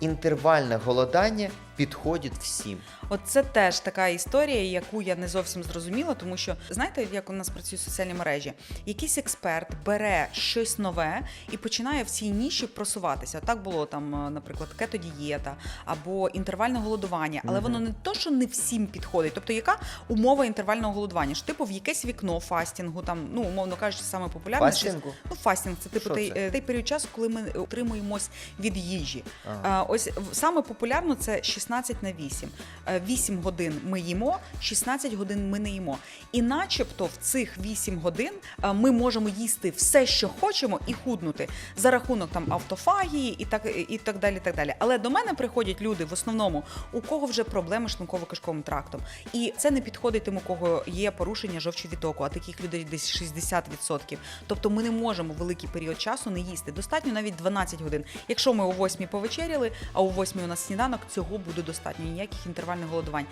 Інтервальне голодання підходить всім. От це теж така історія, яку я не зовсім зрозуміла, тому що знаєте, як у нас працюють соціальні мережі? Якийсь експерт бере щось нове і починає в цій ніші просуватися. Так було там, е, наприклад, кетодієта або інтервальне голодування, але Мгм. воно не то, що не всім підходить. Тобто, яка умова інтервального голодування? Що типу в якесь вікно фастінгу, там ну умовно кажучи, саме популярне Фастінгу? Ну, фастінг це типу той, це? е, той період часу, коли ми утримуємось від їжі. Ага. А, ось саме популярно це 16 на 8. Е, 8 годин ми їмо, 16 годин ми не їмо. І начебто в цих 8 годин е, ми можемо їсти все, що хочемо, і худнути за рахунок там автофагії і так, і так далі. так далі. Але до мене приходять люди в основному, у кого вже проблеми з шлунково-кишковим трактом. І це не підходить тим, у кого є порушення жовчовідтоку, а таких людей десь 60%. Тобто ми не можемо великий період часу не їсти. Достатньо навіть 12 годин. Якщо ми о 8 повечеряли, а о 8 у нас сніданок, цього буде достатньо. Ніяких інтервальних голодувань.